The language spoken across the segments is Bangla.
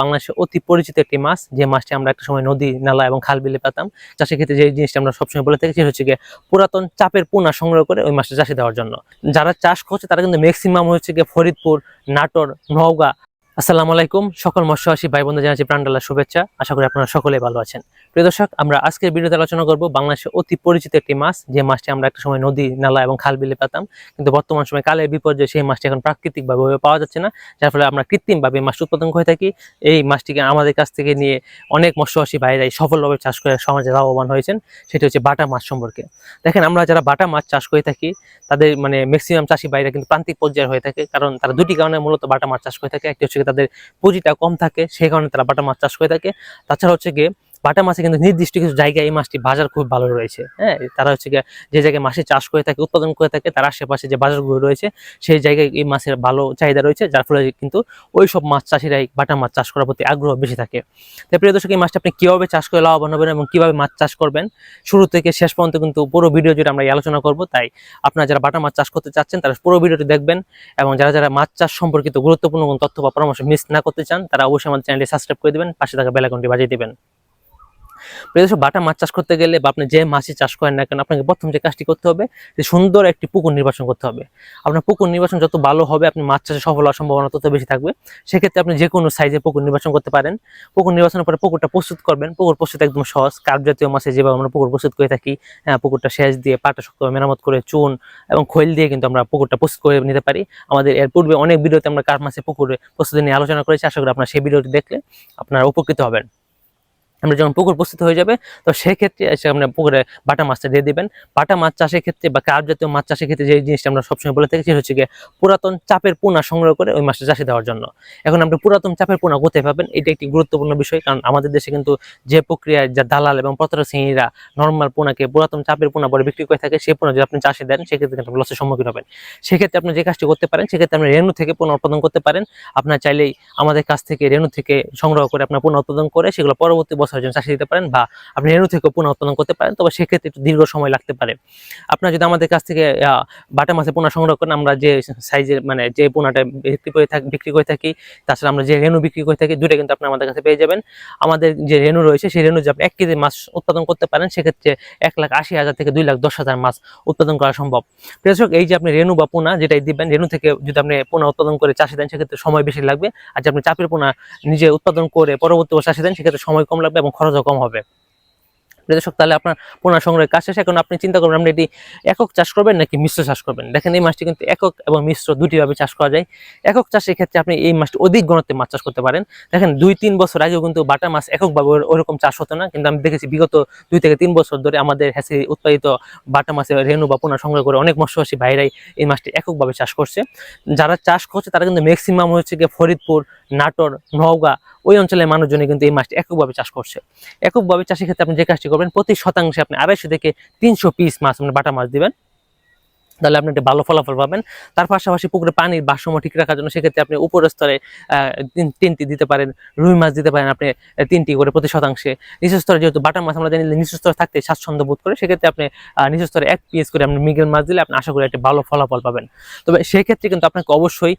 বাংলাদেশের অতি পরিচিত একটি মাছ, যে মাছটি আমরা একটা সময় নদী, নালা এবং খাল বিলে পেতাম। চাষের ক্ষেত্রে যে জিনিসটা আমরা সবসময় বলে থাকি সেটা হচ্ছে গিয়ে পুরাতন চাপের পোনা সংগ্রহ করে ওই মাছটা চাষে দেওয়ার জন্য। যারা চাষ করছে তারা কিন্তু ম্যাক্সিমাম হচ্ছে গিয়ে ফরিদপুর, নাটোর, নওগাঁ আসসালামু আলাইকুম, সকল মৎস্যবাসী ভাই বন্ধু জানাচ্ছি প্রাণডালার শুভেচ্ছা। আশা করি আপনারা সকলেই ভালো আছেন। প্রিয় দর্শক, আমরা আজকের ভিডিওতে আলোচনা করব বাংলাদেশের অতি পরিচিত একটি মাছ, যে মাছটি আমরা একটা সময় নদী, নালা এবং খাল বিলে পেতাম। কিন্তু বর্তমান সময় কালের বিপর্যয়ে সেই মাছটি এখন প্রাকৃতিকভাবে পাওয়া যাচ্ছে না, যার ফলে আমরা কৃত্রিমভাবে মাছটি উৎপাদন করে থাকি। এই মাছটিকে আমাদের কাছ থেকে নিয়ে অনেক মৎস্যবাসী ভাইরাই সফলভাবে চাষ করে সমাজে লাভবান হয়েছেন। সেটি হচ্ছে বাটা মাছ সম্পর্কে। দেখেন, আমরা যারা বাটা মাছ চাষ করে থাকি, তাদের মানে ম্যাক্সিমাম চাষি ভাইরা কিন্তু প্রান্তিক পর্যায়ে হয়ে থাকে, কারণ তারা দুটি কারণে মূলত বাটা মাছ চাষ করে থাকে। একটি হচ্ছে তাদের পুঁজিটা কম থাকে, সেই কারণে তারা বাটা মাছ চাষ করে থাকে। তাছাড়া হচ্ছে গিয়ে বাটা মাছে কিন্তু নির্দিষ্ট কিছু জায়গায় এই মাছটি বাজার খুব ভালো রয়েছে। হ্যাঁ তারা হচ্ছে যে জায়গায় মাছের চাষ করে থাকে, উৎপাদন করে থাকে, তার আশেপাশে যে বাজারগুলো রয়েছে, সেই জায়গায় এই মাছের ভালো চাহিদা রয়েছে, যার ফলে কিন্তু ওই সব মাছ চাষিরাই বাটা মাছ চাষ করার প্রতি আগ্রহ বেশি থাকে। তাই প্রিয় দর্শক, এই মাছটা আপনি কীভাবে চাষ করে লাভবান হবেন এবং কীভাবে মাছ চাষ করবেন? শুরু থেকে শেষ পর্যন্ত কিন্তু পুরো ভিডিও জুড়ে আমরা আলোচনা করব। তাই আপনারা যারা বাটা মাছ চাষ করতে চাচ্ছেন, তারা পুরো ভিডিওটি দেখবেন এবং যারা যারা মাছ চাষ সম্পর্কিত গুরুত্বপূর্ণ তথ্য বা পরামর্শ মিস না করতে চান, তারা অবশ্যই আমাদের চ্যানেলটি সাবস্ক্রাইব করে দেবেন, পাশে থাকা বেল আইকনটি বাজিয়ে দিবেন। বাটা মাছ চাষ করতে গেলে বা আপনি যে মাছই চাষ করেন না কেন, আপনাকে প্রথম যে কাজটি করতে হবে, যে সুন্দর একটি পুকুর নির্বাচন করতে হবে। আপনার পুকুর নির্বাচন যত ভালো হবে, আপনি মাছ চাষে সফল হওয়ার সম্ভাবনা তত বেশি থাকবে। সেক্ষেত্রে আপনি যে কোনো সাইজে পুকুর নির্বাচন করতে পারেন। পুকুর নির্বাচনের পরে পুকুরটা প্রস্তুত করবেন। পুকুর প্রস্তুত একদম সহজ। কার্প জাতীয় মাছে যেভাবে আমরা পুকুর প্রস্তুত করে থাকি হ্যাঁ পুকুরটা সেচ দিয়ে পাটা শক্ত মেরামত করে চুন এবং খৈল দিয়ে কিন্তু আমরা পুকুরটা প্রস্তুত করে নিতে পারি। আমাদের এর পূর্বে অনেক ভিডিওতে আমরা কার্প মাছের পুকুরে প্রস্তুতি নিয়ে আলোচনা করেছি। আশা করি আপনার সেই ভিডিওটি দেখলে আপনারা উপকৃত হবেন। আমরা যখন পুকুর প্রস্তুত হয়ে যাবে, তো সেক্ষেত্রে এসে আমরা পুকুরে বাটা মাছটা দিয়ে দিবেন। বাটা মাছ চাষের ক্ষেত্রে বা কার্প জাতীয় মাছ চাষের ক্ষেত্রে যে জিনিসটা আমরা সবসময় বলে থাকি, সেটা হচ্ছে গিয়ে পুরাতন চাপের পোনা সংগ্রহ করে ওই মাছটা চাষে দেওয়ার জন্য। এখন আপনি পুরাতন চাপের পোনা কোথায় পাবেন? এটা একটি গুরুত্বপূর্ণ বিষয়, কারণ আমাদের দেশে কিন্তু যে প্রক্রিয়ায় যা দালাল এবং প্রতারক শ্রেণীরা নর্মাল পোনাকে পুরাতন চাপের পোনা বলে বিক্রি করে থাকে, সেই পোনা যদি আপনি চাষে দেন, সেক্ষেত্রে কিন্তু লসের সম্মুখীন হবেন। সেক্ষেত্রে আপনি যে কাজটি করতে পারেন, সেক্ষেত্রে আপনি রেণু থেকে পোনা উৎপাদন করতে পারেন। আপনার চাইলেই আমাদের কাছ থেকে রেণু থেকে সংগ্রহ করে আপনার পোনা উৎপাদন করে সেগুলো পরবর্তী বছরের জন্য চাষে দিতে পারেন বা আপনি রেণু থেকে পুনঃ উৎপাদন করতে পারেন, তবে সেক্ষেত্রে একটু দীর্ঘ সময় লাগতে পারে। আপনার যদি আমাদের কাছ থেকে বাটা মাছের পোনা সংগ্রহ করেন, আমরা যে সাইজের মানে যে পোনাটা বিক্রি করে থাকি, বিক্রি করে থাকি, তাছাড়া আমরা যে রেণু বিক্রি করে থাকি দুটো কিন্তু আপনি আমাদের কাছে পেয়ে যাবেন। আমাদের যে রেণু রয়েছে, সেই রেণু যদি আপনি এক কেজি মাছ উৎপাদন করতে পারেন, সেক্ষেত্রে এক লাখ আশি হাজার থেকে দুই লাখ দশ হাজার মাছ উৎপাদন করা সম্ভব। প্রেসক এই যে আপনি রেণু বা পোনা যেটাই দিবেন, রেণু থেকে যদি আপনি পোনা উৎপাদন করে চাষে দেন, সেক্ষেত্রে সময় বেশি লাগবে। আর যদি আপনি চাপের পোনা নিজে উৎপাদন করে পরবর্তী চাষে দেন, সেক্ষেত্রে সময় কম লাগবে। এবং খরচও কম হবে। দর্শক, তাহলে আপনার পোনা সংগ্রহের কাজ শেষে। এখন আপনি চিন্তা করবেন, আপনি এটি একক চাষ করবেন নাকি মিশ্র চাষ করবেন? দেখেন, এই মাছটি কিন্তু একক এবং মিশ্র দুটিভাবে চাষ করা যায়। একক চাষের ক্ষেত্রে আপনি এই মাছটি অধিক ঘনত্বে মাছ চাষ করতে পারেন। দেখেন, দুই তিন বছর আগেও কিন্তু বাটা মাছ এককভাবে ওর- ওরকম চাষ হতো না। কিন্তু আমি দেখেছি বিগত দুই থেকে তিন বছর ধরে আমাদের হ্যাসে উৎপাদিত বাটা মাছের রেণু বা পোনা সংগ্রহ করে অনেক মৎস্যবাসী ভাইরাই এই মাছটি এককভাবে চাষ করছে। যারা চাষ করছে, তারা কিন্তু ম্যাক্সিমাম হচ্ছে গিয়ে ফরিদপুর, নাটোর, নওগাঁ ওই অঞ্চলের মানুষজনই কিন্তু এই মাছটি এককভাবে চাষ করছে। এককভাবে চাষের ক্ষেত্রে আপনি যে কাজটি করবেন, প্রতি শতাংশে আপনি আড়াইশো থেকে তিনশো পিস মাছ আপনি বাটা মাছ দিবেন। তাহলে আপনি একটা ভালো ফলাফল পাবেন। তার পাশাপাশি পুকুরে পানির ভারসাম্য ঠিক রাখার জন্য সেক্ষেত্রে আপনি উপরের স্তরে তিনটি দিতে পারেন, রুই মাছ দিতে পারেন আপনি তিনটি করে প্রতি শতাংশে। নিচু স্তরে যেহেতু বাটা মাছ আমরা জানি নিচু স্তরে থাকতে স্বাচ্ছন্দ্য বোধ করে, সেক্ষেত্রে আপনি নিচু স্তরে এক পিস করে আপনি মিগেল মাছ দিলে আপনি আশা করি একটা ভালো ফলাফল পাবেন। তবে সেক্ষেত্রে কিন্তু আপনাকে অবশ্যই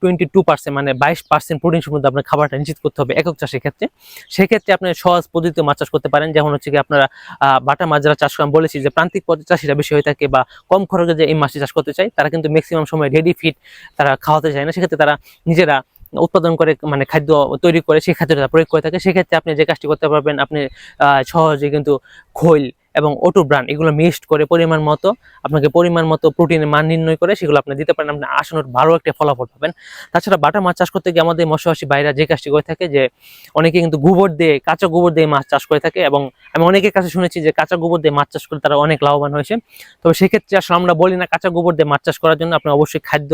টোয়েন্টি টু পার্সেন্ট মানে বাইশ পার্সেন্ট প্রোটিন সম্বন্ধে আপনার খাবারটা নিশ্চিত করতে হবে একক চাষের ক্ষেত্রে। সেক্ষেত্রে আপনি সহজ পদ্ধতিতে মাছ চাষ করতে পারেন, যেমন হচ্ছে কি আপনারা বাটা মাছ যারা চাষ করেন বলেছি যে প্রান্তিক পর্যায়ে চাষিরা বেশি হয়ে থাকে বা কম খরচে যে এই মাছটি চাষ করতে চায় তারা কিন্তু ম্যাক্সিমাম সময় রেডি ফিট তারা খাওয়াতে চায় না। সেক্ষেত্রে তারা নিজেরা উৎপাদন করে মানে খাদ্য তৈরি করে, সেই খাদ্যটা প্রয়োগ করে থাকে। সেক্ষেত্রে আপনি যে কাজটি করতে পারবেন, আপনি সহজে কিন্তু খৈল এবং ওটু ব্রান এগুলো মিক্সড করে পরিমাণ মতো, আপনাকে পরিমাণ মতো প্রোটিনের মান নির্ণয় করে সেগুলো আপনি দিতে পারেন। আপনি আসানোর ভালো একটা ফলাফল পাবেন। তাছাড়া বাটা মাছ চাষ করতে গিয়ে আমাদের মৎস্যবাসী বাইরা যে কাজটি করে থাকে যে, অনেকে কিন্তু গোবর দিয়ে, কাঁচা গোবর দিয়ে মাছ চাষ করে থাকে এবং আমি অনেকের কাছে শুনেছি যে, কাঁচা গোবর দিয়ে মাছ চাষ করে তারা অনেক লাভবান হয়েছে। তবে সেক্ষেত্রে আসলে আমরা বলি না কাঁচা গোবর দিয়ে মাছ চাষ করার জন্য, আপনি অবশ্যই খাদ্য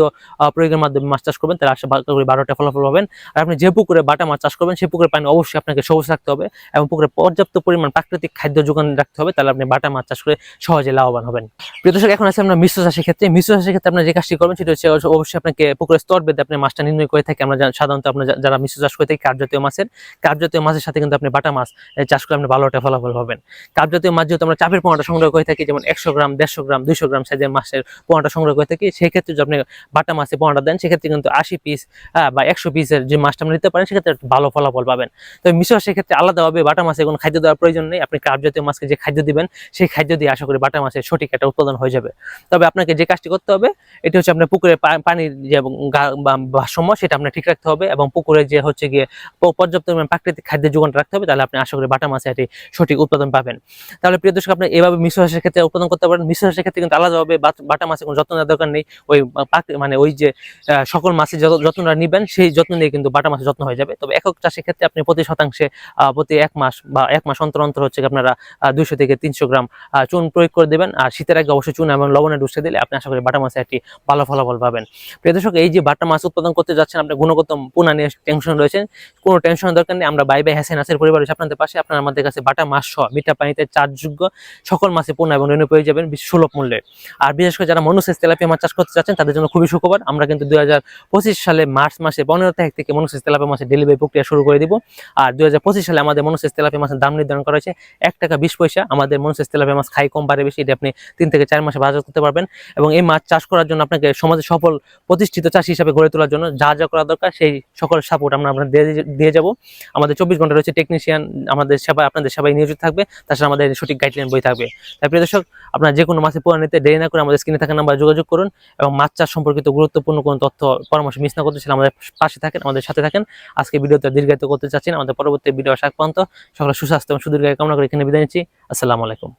প্রয়োগের মাধ্যমে মাছ চাষ করবেন। তাহলে ভালো করে বারোটা ফলাফল পাবেন। আর আপনি যে পুকুরে বাটা মাছ চাষ করবেন সেই পুকুরের পানি অবশ্যই আপনাকে সবুজ রাখতে হবে এবং পুকুরে পর্যাপ্ত পরিমাণ প্রাকৃতিক খাদ্য যোগান রাখতে হবে। তাহলে তাহলে আপনি বাটা মাছ চাষ করে সহজে লাভবান হবেন। প্রিয় দর্শক, এখন আছে আমরা মিশ্র চাষের ক্ষেত্রে। মিশ্র চাষের ক্ষেত্রে আপনারা যে কাজটি করবেন, সেটা হচ্ছে অবশ্যই আপনাকে পুকুরের স্তর বেঁধে আপনি মাছটা নির্ণয় করে থাকি। আমরা সাধারণত আপনার যারা মিশ্র চাষ করে থাকি কার্প জাতীয় মাছের কার্প জাতীয় মাছের সাথে কিন্তু আপনি বাটা মাছ চাষ করে আপনি ভালো একটা ফলাফল পাবেন। কার্প জাতীয় মাছ যেহেতু আমরা চাপের পোনাটা সংগ্রহ করে থাকি, যেমন একশো গ্রাম, দেড়শো গ্রাম, দুইশো গ্রাম সাইজের মাছের পোনাটা সংগ্রহ করে থাকি সেই ক্ষেত্রে যদি আপনি বাটা মাছে পোনাটা দেন, সেক্ষেত্রে কিন্তু আশি পিস বা একশো পিসের যে মাছটা আপনি নিতে পারেন, সেক্ষেত্রে ভালো ফলাফল পাবেন। তবে মিশ্র সেক্ষেত্রে আলাদাভাবে বাটা মাছে কোনো খাদ্য দেওয়ার প্রয়োজন নেই। আপনি কার্প জাতীয় মাছকে যে খাদ্য দিবেন সেই খাদ্য দিয়ে আশা করি বাটা মাছের সঠিক একটা উৎপাদন হয়ে যাবে। তবে আপনাকে যে কাজটি করতে হবে, এটি হচ্ছে আপনার পুকুরে পানির যে ভারসাম্য সেটা আপনার ঠিক রাখতে হবে এবং পুকুরে যে হচ্ছে গিয়ে পর্যাপ্ত পরিমাণ প্রাকৃতিক খাদ্যের যোগানটা রাখতে হবে, তাহলে আপনি আশা করি বাটা মাছে এটি সঠিক উৎপাদন পাবেন। তাহলে প্রিয় দর্শক, আপনি এভাবে মিশ্র চাষের ক্ষেত্রে উৎপাদন করতে পারেন। মিশ্র চাষের ক্ষেত্রে কিন্তু আলাদাভাবে বাট- বাটা মাছের কোনো যত্ন নেওয়ার দরকার নেই। ওই মানে ওই যে সকল মাছের যত, যত্নটা নিবেন, সেই যত্ন নিয়ে কিন্তু বাটা মাছের যত্ন হয়ে যাবে। তবে একক চাষের ক্ষেত্রে আপনি প্রতি শতাংশে প্রতি এক মাস বা এক মাস অন্তর অন্তর হচ্ছে আপনারা দুইশো থেকে তিনশো গ্রাম চুন প্রয়োগ করে দেবেন। আর শীতের আগে অবশ্যই চুন এবং লবণে ডুসে দিলে আপনি আশা করি বাটা মাছে একটি ভালো ফলাফল পাবেন। প্রিয় দর্শক, এই যে বাটা মাছ উৎপাদন করতে যাচ্ছেন আপনি, গুণগত পোনা নিয়ে টেনশন রয়েছেন। কোনো টেনশনের দরকার নেই, আমরা বাই বাই হাসেন নাসের পরিবার রয়েছে আপনাদের পাশে। আপনারা আমাদের কাছে বাটা মাছ সহ মিঠা পানিতে চার্জযোগ্য সকল মাছে পোনা এবং রেণু পেয়ে যাবেন সুলভ মূল্যে। আর বিশেষ করে যারা মনুসেস তেলাপিয়া মাছ চাষ করতে চাচ্ছেন তাদের জন্য খুবই সুখবর। আমরা কিন্তু দুই হাজার পঁচিশ সালে মার্চ মাসে পনেরো তারিখ থেকে মনুসেস তেলাপিয়া মাছের ডেলিভারি প্রক্রিয়া শুরু করে দিব। আর দুই হাজার পঁচিশ সালে আমাদের মনুসেস তেলাপিয়া মাছের দাম নির্ধারণ করা হয়েছে এক টাকা বিশ পয়সা। আমাদের মনুসেস তেলাপিয়া মাছ খাই কম, বাড়ে বেশি, এটা আপনি তিন থেকে চার মাসে বাজার করতে পারবেন। এবং এই মাছ চাষ করার জন্য আপনাকে সমাজে সফল প্রতিষ্ঠিত চাষি হিসাবে গড়ে তোলার জন্য যা যা করা দরকার, সেই সকল সাপোর্ট আমরা আপনাদের দিয়ে যাব। আমাদের চব্বিশ ঘণ্টা রয়েছে টেকনিশিয়ান আমাদের সেবায় আপনাদের সেবায় নিয়োজিত থাকবে। তাছাড়া আমাদের সঠিক গাইডলাইন বই থাকবে। তাই প্রিয় দর্শক, আপনার যে কোনো মাছে পোড়া নিতে দেরি না করে আমাদের স্ক্রিনে থাকা নাম্বার যোগাযোগ করুন এবং মাছ চাষ সম্পর্কিত গুরুত্বপূর্ণ কোনো তথ্য পরামর্শ মিস না করতে আমাদের পাশে থাকেন, আমাদের সাথে থাকেন। আজকে ভিডিওতে দীর্ঘায়িত করতে চাচ্ছি আমাদের পরবর্তী ভিডিও আসা পর্যন্ত সকলের সুস্বাস্থ্য এবং সুদীর্ঘ কামনা করে এখানে বিদায় নিচ্ছি। আসসালামু আলাইকুম।